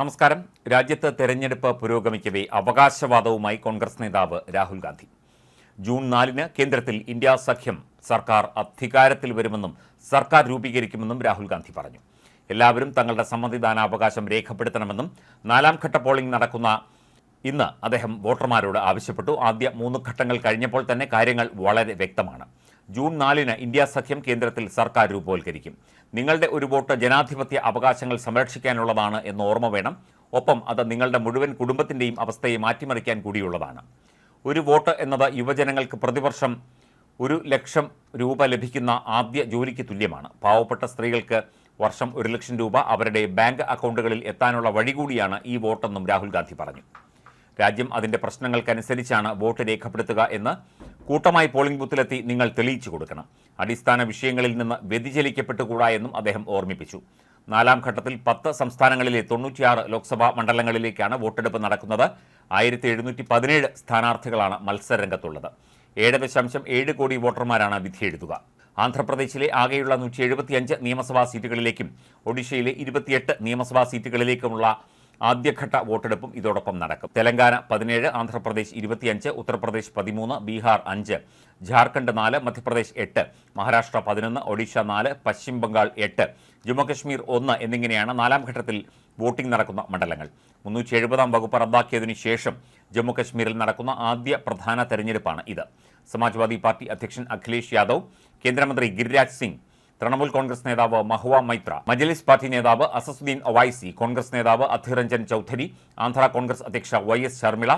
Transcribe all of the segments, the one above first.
നമസ്കാരം. രാജ്യത്ത് തെരഞ്ഞെടുപ്പ് പുരോഗമിക്കവേ അവകാശവാദവുമായി കോൺഗ്രസ് നേതാവ് രാഹുൽ ഗാന്ധി. ജൂൺ നാലിന് കേന്ദ്രത്തിൽ ഇന്ത്യ സഖ്യം സർക്കാർ അധികാരത്തിൽ വരുമെന്നും സർക്കാർ രൂപീകരിക്കുമെന്നും രാഹുൽ ഗാന്ധി പറഞ്ഞു. എല്ലാവരും തങ്ങളുടെ സമ്മതിദാനാവകാശം രേഖപ്പെടുത്തണമെന്നും നാലാം ഘട്ട പോളിംഗ് നടക്കുന്ന ഇന്ന് അദ്ദേഹം വോട്ടർമാരോട് ആവശ്യപ്പെട്ടു. ആദ്യ മൂന്ന് ഘട്ടങ്ങൾ കഴിഞ്ഞപ്പോൾ തന്നെ കാര്യങ്ങൾ വളരെ വ്യക്തമാണ്. ജൂൺ നാലിന് ഇന്ത്യ സഖ്യം കേന്ദ്രത്തിൽ സർക്കാർ രൂപവൽക്കരിക്കും. നിങ്ങളുടെ ഒരു വോട്ട് ജനാധിപത്യ അവകാശങ്ങൾ സംരക്ഷിക്കാനുള്ളതാണ് എന്ന് ഓർമ്മ വേണം. ഒപ്പം അത് നിങ്ങളുടെ മുഴുവൻ കുടുംബത്തിന്റെയും അവസ്ഥയെ മാറ്റിമറിക്കാൻ കൂടിയുള്ളതാണ്. ഒരു വോട്ട് എന്നത് യുവജനങ്ങൾക്ക് പ്രതിവർഷം ഒരു ലക്ഷം രൂപ ലഭിക്കുന്ന ആദ്യ ജോലിക്ക് തുല്യമാണ്. പാവപ്പെട്ട സ്ത്രീകൾക്ക് വർഷം ഒരു ലക്ഷം രൂപ അവരുടെ ബാങ്ക് അക്കൗണ്ടുകളിൽ എത്താനുള്ള വഴി കൂടിയാണ് ഈ വോട്ടെന്നും രാഹുൽ ഗാന്ധി പറഞ്ഞു. രാജ്യം അതിന്റെ പ്രശ്നങ്ങൾക്കനുസരിച്ചാണ് വോട്ട് രേഖപ്പെടുത്തുക എന്ന് കൂട്ടമായി പോളിംഗ് ബൂത്തിലെത്തി നിങ്ങൾ തെളിയിച്ചു കൊടുക്കണം. അടിസ്ഥാന വിഷയങ്ങളിൽ നിന്ന് വ്യതിചലിക്കപ്പെട്ടുകൂടാ എന്നും അദ്ദേഹം ഓർമ്മിപ്പിച്ചു. നാലാം ഘട്ടത്തിൽ പത്ത് സംസ്ഥാനങ്ങളിലെ തൊണ്ണൂറ്റിയാറ് ലോക്സഭാ മണ്ഡലങ്ങളിലേക്കാണ് വോട്ടെടുപ്പ് നടക്കുന്നത്. ആയിരത്തി എഴുന്നൂറ്റി പതിനേഴ് സ്ഥാനാർത്ഥികളാണ് മത്സരരംഗത്തുള്ളത്. ഏഴ് ദശാംശം ഏഴ് കോടി വോട്ടർമാരാണ് വിധിയെഴുതുക ആന്ധ്രാപ്രദേശിലെ ആകെയുള്ള നൂറ്റി എഴുപത്തിയഞ്ച് നിയമസഭാ സീറ്റുകളിലേക്കും ഒഡീഷയിലെ ഇരുപത്തിയെട്ട് നിയമസഭാ സീറ്റുകളിലേക്കുമുള്ള ആദ്യഘട്ട വോട്ടെടുപ്പും ഇതോടൊപ്പം നടക്കും. തെലങ്കാന പതിനേഴ് ആന്ധ്രാപ്രദേശ് ഇരുപത്തിയഞ്ച് ഉത്തർപ്രദേശ് പതിമൂന്ന് ബീഹാർ അഞ്ച് ജാർഖണ്ഡ് നാല് മധ്യപ്രദേശ് എട്ട് മഹാരാഷ്ട്ര പതിനൊന്ന് ഒഡീഷ നാല് പശ്ചിമ ബംഗാൾ എട്ട് ജമ്മുകശ്മീർ ഒന്ന് എന്നിങ്ങനെയാണ് നാലാം ഘട്ടത്തിൽ വോട്ടിംഗ് നടക്കുന്ന മണ്ഡലങ്ങൾ. മുന്നൂറ്റി എഴുപതാം വകുപ്പ് റദ്ദാക്കിയതിനു ശേഷം ജമ്മുകശ്മീരിൽ നടക്കുന്ന ആദ്യ പ്രധാന തെരഞ്ഞെടുപ്പാണ് ഇത്. സമാജ്വാദി പാർട്ടി അധ്യക്ഷൻ അഖിലേഷ് യാദവ് കേന്ദ്രമന്ത്രി ഗിരിരാജ് സിംഗ് തൃണമൂൽ കോൺഗ്രസ് നേതാവ് മഹുവ മൈത്ര മജലിസ് പാർട്ടി നേതാവ് അസസുദ്ദീൻ ഒവൈസി കോൺഗ്രസ് നേതാവ് അധിർ രഞ്ജൻ ചൌധരി ആന്ധ്ര കോൺഗ്രസ് അധ്യക്ഷ വൈ എസ് ശർമിള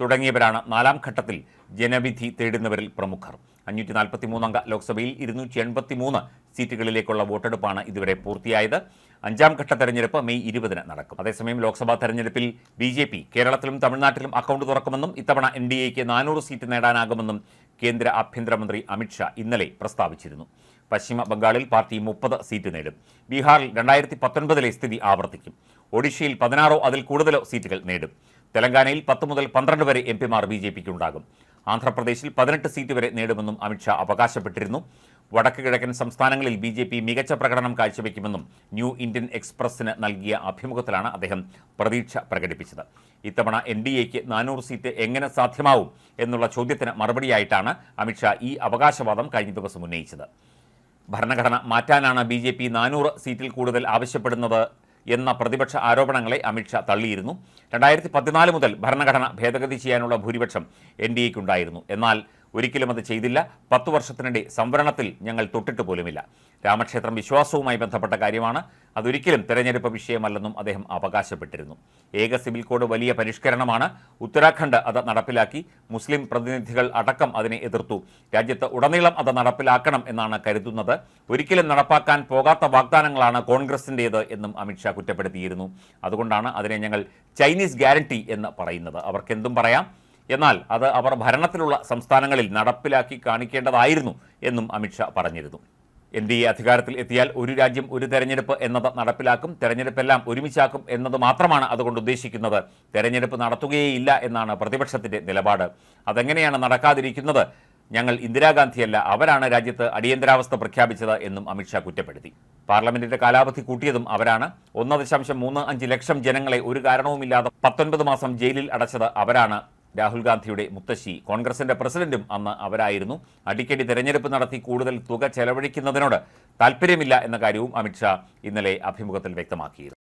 തുടങ്ങിയവരാണ് നാലാം ഘട്ടത്തിൽ ജനവിധി തേടുന്നവരിൽ പ്രമുഖർ. അഞ്ഞൂറ്റി നാൽപ്പത്തി മൂന്നംഗ ലോക്സഭയിൽ ഇരുന്നൂറ്റി എൺപത്തി മൂന്ന് സീറ്റുകളിലേക്കുള്ള വോട്ടെടുപ്പാണ് ഇതുവരെ പൂർത്തിയായത്. അഞ്ചാം ഘട്ട തെരഞ്ഞെടുപ്പ് മെയ് ഇരുപതിന് നടക്കും. അതേസമയം ലോക്സഭാ തെരഞ്ഞെടുപ്പിൽ ബി കേരളത്തിലും തമിഴ്നാട്ടിലും അക്കൗണ്ട് തുറക്കുമെന്നും ഇത്തവണ എൻ ഡി നാനൂറ് സീറ്റ് നേടാനാകുമെന്നും കേന്ദ്ര ആഭ്യന്തരമന്ത്രി അമിത്ഷാ ഇന്നലെ പ്രസ്താവിച്ചിരുന്നു. പശ്ചിമ ബംഗാളിൽ പാർട്ടി മുപ്പത് സീറ്റ് നേടും. ബീഹാറിൽ രണ്ടായിരത്തി പത്തൊൻപതിലെ സ്ഥിതി ആവർത്തിക്കും. ഒഡീഷയിൽ പതിനാറോ അതിൽ കൂടുതലോ സീറ്റുകൾ നേടും. തെലങ്കാനയിൽ പത്ത് മുതൽ പന്ത്രണ്ട് വരെ എം പിമാർ ബി ജെ പിക്ക് ഉണ്ടാകും. ആന്ധ്രാപ്രദേശിൽ പതിനെട്ട് സീറ്റ് വരെ നേടുമെന്നും അമിത്ഷാ അവകാശപ്പെട്ടിരുന്നു. വടക്ക് കിഴക്കൻ സംസ്ഥാനങ്ങളിൽ ബി ജെ പി മികച്ച പ്രകടനം കാഴ്ചവെക്കുമെന്നും ന്യൂ ഇന്ത്യൻ എക്സ്പ്രസിന് നൽകിയ അഭിമുഖത്തിലാണ് അദ്ദേഹം പ്രതീക്ഷ പ്രകടിപ്പിച്ചത്. ഇത്തവണ എൻ ഡി എക്ക് നാനൂറ് സീറ്റ് എങ്ങനെ സാധ്യമാവും എന്നുള്ള ചോദ്യത്തിന് മറുപടിയായിട്ടാണ് അമിത്ഷാ ഈ അവകാശവാദം കഴിഞ്ഞ ദിവസം ഉന്നയിച്ചത്. ഭരണഘടന മാറ്റാനാണ് ബി ജെ പി നാനൂറ് സീറ്റിൽ കൂടുതൽ ആവശ്യപ്പെടുന്നത് എന്ന പ്രതിപക്ഷ ആരോപണങ്ങളെ അമിത്ഷാ തള്ളിയിരുന്നു. രണ്ടായിരത്തി പതിനാല് മുതൽ ഭരണഘടന ഭേദഗതി ചെയ്യാനുള്ള ഭൂരിപക്ഷം എൻ ഡി എക്കുണ്ടായിരുന്നു. എന്നാൽ ഒരിക്കലും അത് ചെയ്തില്ല. പത്തു വർഷത്തിനിടെ സംവരണത്തിൽ ഞങ്ങൾ തൊട്ടിട്ട് പോലുമില്ല. രാമക്ഷേത്രം വിശ്വാസവുമായി ബന്ധപ്പെട്ട കാര്യമാണ്. അതൊരിക്കലും തെരഞ്ഞെടുപ്പ് വിഷയമല്ലെന്നും അദ്ദേഹം അവകാശപ്പെട്ടിരുന്നു. ഏക സിവിൽ കോഡ് വലിയ പരിഷ്കരണമാണ്. ഉത്തരാഖണ്ഡ് അത് നടപ്പിലാക്കി. മുസ്ലിം പ്രതിനിധികൾ അടക്കം അതിനെ എതിർത്തു. രാജ്യത്ത് ഉടനീളം അത് നടപ്പിലാക്കണം എന്നാണ് കരുതുന്നത്. ഒരിക്കലും നടപ്പാക്കാൻ പോകാത്ത വാഗ്ദാനങ്ങളാണ് കോൺഗ്രസിന്റേത് എന്നും അമിത്ഷാ കുറ്റപ്പെടുത്തിയിരുന്നു. അതുകൊണ്ടാണ് അതിനെ ഞങ്ങൾ ചൈനീസ് ഗ്യാരണ്ടി എന്ന് പറയുന്നത്. അവർക്കെന്തും പറയാം. എന്നാൽ അത് അവർ ഭരണത്തിലുള്ള സംസ്ഥാനങ്ങളിൽ നടപ്പിലാക്കി കാണിക്കേണ്ടതായിരുന്നു എന്നും അമിത്ഷാ പറഞ്ഞിരുന്നു. എൻ ഡി എ അധികാരത്തിൽ എത്തിയാൽ ഒരു രാജ്യം ഒരു തെരഞ്ഞെടുപ്പ് എന്നത് നടപ്പിലാക്കും തെരഞ്ഞെടുപ്പെല്ലാം ഒരുമിച്ചാക്കും എന്നത് മാത്രമാണ് അതുകൊണ്ട് ഉദ്ദേശിക്കുന്നത്. തെരഞ്ഞെടുപ്പ് നടത്തുകയേയില്ല എന്നാണ് പ്രതിപക്ഷത്തിന്റെ നിലപാട്. അതെങ്ങനെയാണ് നടക്കാതിരിക്കുന്നത്? ഞങ്ങൾ ഇന്ദിരാഗാന്ധിയല്ല അവരാണ് രാജ്യത്ത് അടിയന്തരാവസ്ഥ പ്രഖ്യാപിച്ചത് എന്നും അമിത്ഷാ കുറ്റപ്പെടുത്തി. പാർലമെന്റിന്റെ കാലാവധി കൂട്ടിയതും അവരാണ്. ഒന്ന് ദശാംശം മൂന്ന് അഞ്ച് ലക്ഷം ജനങ്ങളെ ഒരു കാരണവുമില്ലാതെ പത്തൊൻപത് മാസം ജയിലിൽ അടച്ചത് അവരാണ് രാഹുൽ ഗാന്ധിയുടെ മുത്തശ്ശി. കോൺഗ്രസിന്റെ പ്രസിഡന്റും അന്ന് അവരായിരുന്നു. അടിക്കടി തെരഞ്ഞെടുപ്പ് നടത്തി കൂടുതൽ തുക ചെലവഴിക്കുന്നതിനോട് താല്പര്യമില്ല എന്ന കാര്യവും അമിത്ഷാ ഇന്നലെ അഭിമുഖത്തിൽ വ്യക്തമാക്കിയിരുന്നു.